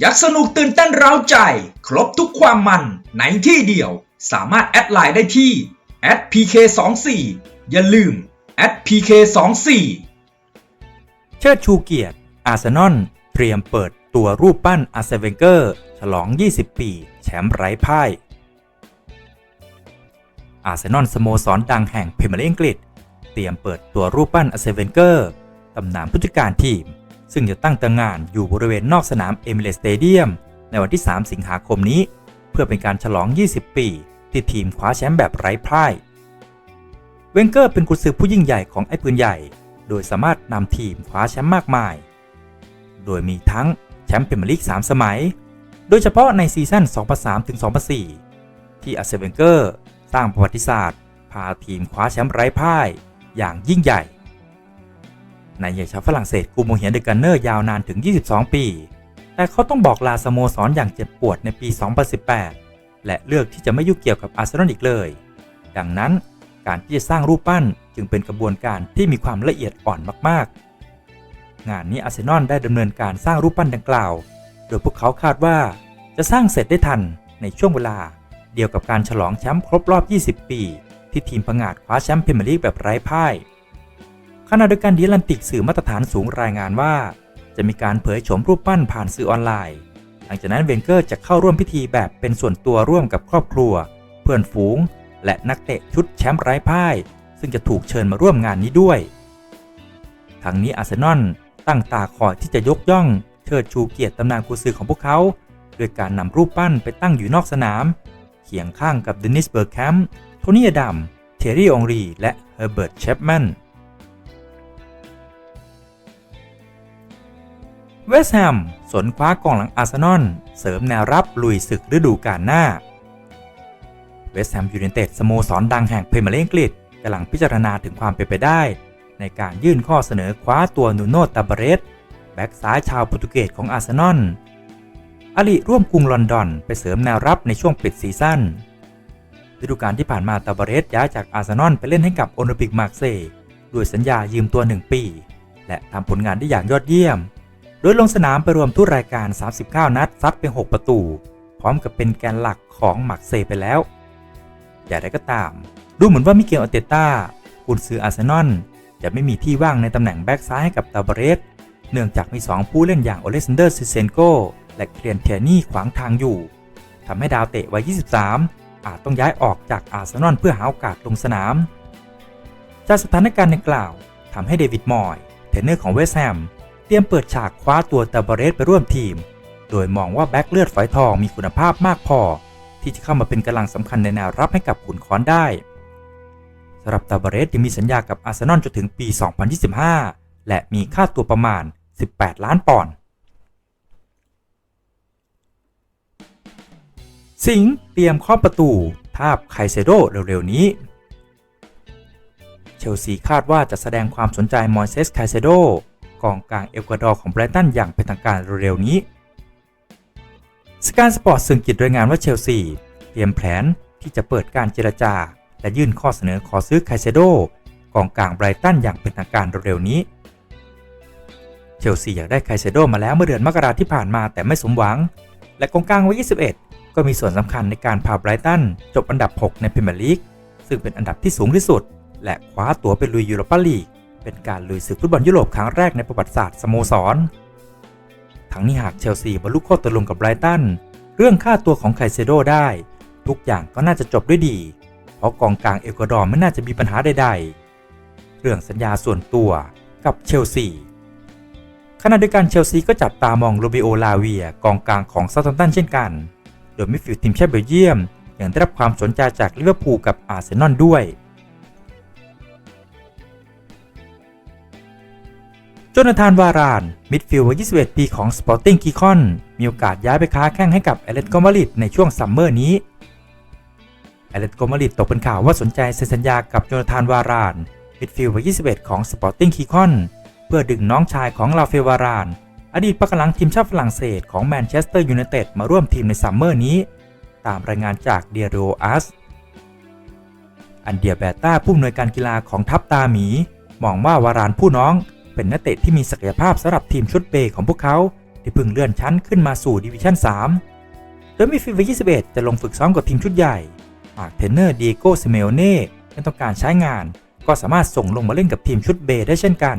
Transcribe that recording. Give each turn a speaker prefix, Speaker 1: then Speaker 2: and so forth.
Speaker 1: อยากสนุกตื่นเต้นเร้าใจ ครบทุกความมันในที่เดียว สามารถแอดไลน์ได้ที่ @pk24 อย่าลืม @pk24
Speaker 2: เชิดชูเกียรติ อาร์เซนอลเตรียมเปิดตัวรูปปั้นอาร์เซเวนเกอร์ ฉลอง 20 ปี แชมป์ไร้พ่าย อาร์เซนอลสโมสรดังแห่งพรีเมียร์ลีกอังกฤษ เตรียมเปิดตัวรูปปั้นอาร์เซเวนเกอร์ตำนานผู้จัดการทีม ซึ่งจะตั้งตางานอยู่บริเวณนอกสนามเอมิเรสสเตเดียมในวันที่ 3 สิงหาคมนี้ เพื่อเป็นการฉลอง 20 ปี ที่ทีมคว้าแชมป์แบบไร้พ่าย เวนเกอร์เป็นกุญสือผู้ยิ่งใหญ่ของไอ้ปืนใหญ่ โดยสามารถนำทีมคว้าแชมป์มากมาย โดยมีทั้งแชมป์พรีเมียร์ลีก 3 สมัย โดยเฉพาะในซีซั่น 2003ถึง2004 ที่อาร์เซเวนเกอร์สร้างประวัติศาสตร์ พาทีมคว้าแชมป์ไร้พ่าย อย่างยิ่งใหญ่ ในใหญ่ชาวฝรั่งเศสกูโมเฮียนเดกันเนอร์ยาวนานถึง 22 ปี แต่เขาต้องบอกลาสโมสรอย่างเจ็บปวดในปี 2018 และเลือกที่จะไม่ยุ่งเกี่ยวกับอาร์เซนอลอีกเลย ดังนั้นการที่จะสร้างรูปปั้นจึงเป็นกระบวนการที่มีความละเอียดอ่อนมากๆ งานนี้อาร์เซนอลได้ดำเนินการสร้างรูปปั้นดังกล่าว โดยพวกเขาคาดว่าจะสร้างเสร็จได้ทันในช่วงเวลา เดียวกับการฉลองแชมป์ครบรอบ 20 ปี ที่ทีมพังงาดคว้าแชมป์พรีเมียร์ลีกแบบไร้พ่าย ขณะเดียวกันดีลันติกสื่อมาตรฐานสูงรายงานว่า จะมีการเผยโฉมรูปปั้นผ่านสื่อออนไลน์ หลังจากนั้นเวนเกอร์จะเข้าร่วมพิธีแบบเป็นส่วนตัวร่วมกับครอบครัว เพื่อนฝูง และนักเตะชุดแชมป์ไร้พ่าย ซึ่งจะถูกเชิญมาร่วมงานนี้ด้วย ทั้งนี้อาร์เซนอลตั้งตาคอยที่จะยกย่อง เชิดชูเกียรติตำนานกุซือของพวกเขาโดยการนำรูปปั้นไปตั้งอยู่นอกสนาม เคียงข้างกับเดนิสเบิร์แคมป์โทนี่อดัมเทอร์รี่องรี และเฮอร์เบิร์ตเชปแมน เวสต์แฮมสนคว้ากองหลังอาร์เซนอลเสริมแนวรับลุยศึกฤดูกาลหน้า เวสต์แฮมยูไนเต็ดสโมสรดังแห่งพรีเมียร์ลีกอังกฤษกำลังพิจารณาถึงความเป็นไปได้ ในการยื่นข้อเสนอคว้าตัวนูโนตาบาเรสแบ็กซ้ายชาวโปรตุเกสของอาร์เซนอลอลิร่วมกรุงลอนดอนไปเสริมแนวรับในช่วงปิดซีซั่นฤดูกาลที่ผ่านมาตาบเรสย้ายจากอาร์เซนอลไปเล่นให้กับโอลิมปิกมาร์เซย์ด้วยสัญญายืมตัว 1 ปี และทำผลงานได้อย่างยอดเยี่ยม โดยลงสนามไปรวมทุกรายการ 39 นัดซัดเป็น6ประตู พร้อมกับเป็นแกนหลักของมักเซย์ไปแล้ว อย่างไรก็ตาม ดูเหมือนว่ามิเกลอเตต้ากุนซืออาร์เซนอลจะไม่มีที่ว่างในตำแหน่งแบ็กซ้ายให้กับตาบเรส เนื่องจากมี 2 ผู้เล่นอย่างโอเลซันเดอร์ซิเซนโกและเคลียนเทียนี่ขวางทางอยู่ทำให้ดาวเตะวัย 23 อาจต้องย้ายออกจากอาร์เซนอลเพื่อหาโอกาสลงสนาม จากสถานการณ์ดังกล่าวทำให้เดวิดมอยเทรนเนอร์ของเวสต์แฮม รียมเปิดฉากคว้าตัวตาบเรสไปร่วมทีม โดยมองว่าแบ็กเลือดฝอยทองมีคุณภาพมากพอ ที่จะเข้ามาเป็นกำลังสำคัญในแนวรับให้กับขุนค้อนได้สำหรับตาบเรสยังมีสัญญากับอาร์เซนอลจนถึงปี 2025 และมีค่าตัวประมาณ 18 ล้านปอนด์สิงห์เตรียมเคาะประตูทาบไคเซโดเร็ว ๆ นี้ เชลซีคาดว่าจะแสดงความสนใจมอยเซสไคเซโด กองกลางเอกวาดอร์ของไบรตันอย่างเป็นทางการเร็วๆนี้ สการสปอร์ตซึ่งกิจรายงานว่าเชลซีเตรียมแผนที่จะเปิดการเจรจา และยื่นข้อเสนอขอซื้อไคเซโดกองกลางไบรตันอย่างเป็นทางการเร็วๆนี้ เชลซีอยากได้ไคเซโดมาแล้วเมื่อเดือนมกราที่ผ่านมาแต่ไม่สมหวัง และกองกลางวัย 21 ก็มีส่วนสำคัญในการพาไบรตันจบอันดับ 6 ในพรีเมียร์ลีกซึ่งเป็นอันดับที่สูงที่สุด และคว้าตั๋วไปลุยยูโรปาลีก เป็นการลุยศึกฟุตบอลยุโรปครั้งแรกในประวัติศาสตร์สโมสร ทั้งนี้หากเชลซีบรรลุข้อตกลงกับไบรตัน เรื่องค่าตัวของไคเซโดได้ ทุกอย่างก็น่าจะจบด้วยดี เพราะกองกลางเอกวาดอร์ไม่น่าจะมีปัญหาใดๆ เรื่องสัญญาส่วนตัวกับเชลซีขณะเดียวกันเชลซีก็จับตามองโรบิโอลาเวียกองกลางของซาตันตันเช่นกัน โดยมิดฟิลด์ทีมชาติเบลเยียมยังได้รับความสนใจจากลิเวอร์พูลกับอาร์เซนอลด้วย จนาธานวาราน มิดฟิลด์วัย21 ปีของ Sporting g i c o n มีโอกาสย้ายไปค้าแข้งให้กับเอเลตโกมาริดในช่วงซัมเมอร์นี้เอเลตโกมาริดตกเป็นข่าวว่าสนใจเซ็นสัญญากับโจนาธานวาราน มิดฟิลด์วัย21 ของ Sporting g i c o n เพื่อดึงน้องชายของลาเฟวาราน อดีตปักหลังทีมชาติฝรั่งเศสของแมนเชสเตอร์ยูไนเต็ดมาร่วมทีมในซัมเมอร์นี้ ตามรายงานจากเดียโรอัสอันเดียแบต้าผู้อำนวยการกีฬาของทัพตาหมี มองว่าวารานผู้น้อง เป็นนักเตะที่มีศักยภาพสำหรับทีมชุดเบของพวกเขาที่เพิ่งเลื่อนชั้นขึ้นมาสู่ดิวิชั่น 3 โดยมีฟีฟ่า21 จะลงฝึกซ้อมกับทีมชุดใหญ่ หากเทรนเนอร์ดีโก้ซิเมโอเน่ไม่ต้องการใช้งาน ก็สามารถส่งลงมาเล่นกับทีมชุดเบได้เช่นกัน